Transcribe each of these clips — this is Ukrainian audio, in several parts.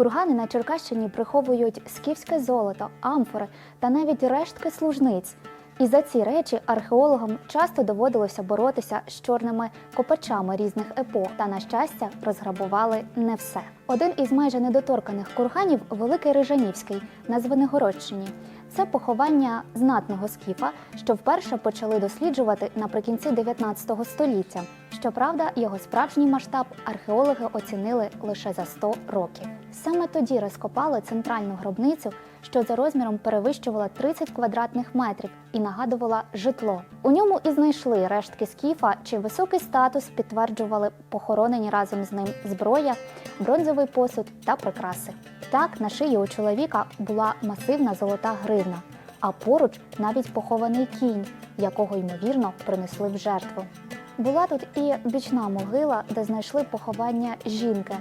Кургани на Черкащині приховують скіфське золото, амфори та навіть рештки служниць. І за ці речі археологам часто доводилося боротися з чорними копачами різних епох, та на щастя розграбували не все. Один із майже недоторканих курганів Великий Рижанівський на Звенигородщині. Це поховання знатного скіфа, що вперше почали досліджувати наприкінці 19 століття. Щоправда, його справжній масштаб археологи оцінили лише за 100 років. Саме тоді розкопали центральну гробницю, що за розміром перевищувала 30 квадратних метрів і нагадувала житло. У ньому і знайшли рештки скіфа, чий високий статус підтверджували похоронені разом з ним зброя, бронзовий посуд та прикраси. Так, на шиї у чоловіка була масивна золота гривна, а поруч навіть похований кінь, якого ймовірно принесли в жертву. Була тут і бічна могила, де знайшли поховання жінки,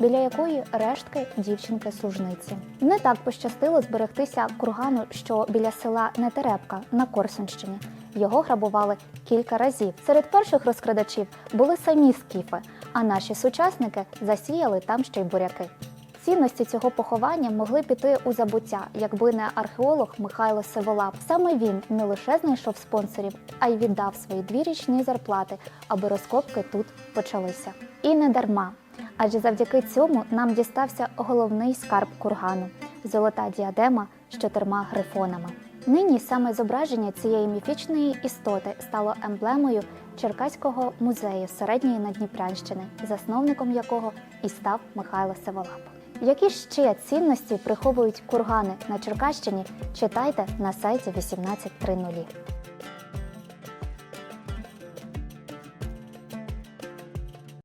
біля якої рештки дівчинки-служниці. Не так пощастило зберегтися кургану, що біля села Нетерепка на Корсунщині. Його грабували кілька разів. Серед перших розкрадачів були самі скіфи, а наші сучасники засіяли там ще й буряки. Цінності цього поховання могли піти у забуття, якби не археолог Михайло Севолап. Саме він не лише знайшов спонсорів, а й віддав свої дві річні зарплати, аби розкопки тут почалися. І не дарма. Адже завдяки цьому нам дістався головний скарб кургану золота діадема з чотирма грифонами. Нині саме зображення цієї міфічної істоти стало емблемою Черкаського музею середньої Надніпрянщини, засновником якого і став Михайло Севолап. Які ще цінності приховують кургани на Черкащині? Читайте на сайті 1830.